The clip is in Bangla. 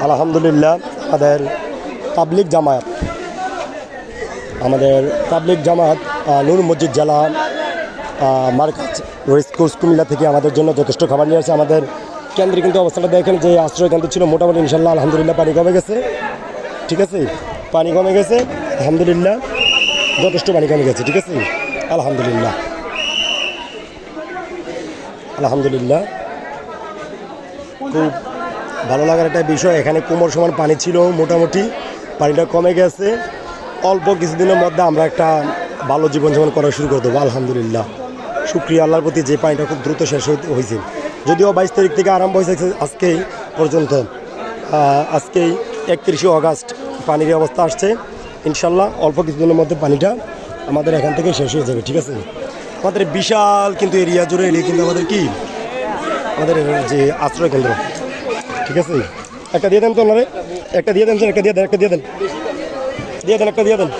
আলহামদুলিল্লাহ আমাদের পাবলিক জামায়াত আমাদের পাবলিক আহ, নূর মসজিদ জেলা মার্কাজ রেস কোর্স কুমিল্লা থেকে আমাদের জন্য যথেষ্ট খাবার নিয়ে আসছে আমাদের কেন্দ্রে কিন্তু অবস্থাটা দেখেন যে আশ্রয় কেন্দ্র ছিল মোটামুটি ইনশাল্লাহ আলহামদুলিল্লাহ পানি কমে গেছে। ঠিক আছে? পানি কমে গেছে আলহামদুলিল্লাহ যথেষ্ট পানি কমে গেছে ঠিক আছে? আলহামদুলিল্লাহ। আলহামদুলিল্লাহ। খুব ভালো লাগার একটা বিষয়, এখানে কোমর সমান পানি ছিল মোটামুটি, পানিটা কমে গেছে। অল্প কিছুদিনের মধ্যে আমরা একটা ভালো জীবনযাপন করা শুরু করে দেবো, আলহামদুলিল্লাহ। শুক্রিয়া আল্লাহর প্রতি যে পানিটা খুব দ্রুত শেষ হয়েছে যদিও বাইশ তারিখ থেকে আরম্ভ হয়েছে আজকেই পর্যন্ত। আজকেই একত্রিশে অগাস্ট পানির অবস্থা আসছে। ইনশাল্লাহ অল্প কিছুদিনের মধ্যে পানিটা আমাদের এখান থেকে শেষ হয়ে যাবে, ঠিক আছে? আমাদের বিশাল কিন্তু এরিয়া জুড়ে এলে কিন্তু আমাদের কি? আমাদের যে আশ্রয় কেন্দ্র। ঠিক আছে? একটা দিয়ে দেন তো ওনারে। একটা দিয়ে দেন স্যার একটা দিয়ে দেন, একটা দিয়ে দেন। দিয়ে দেন, একটা দিয়ে দেন।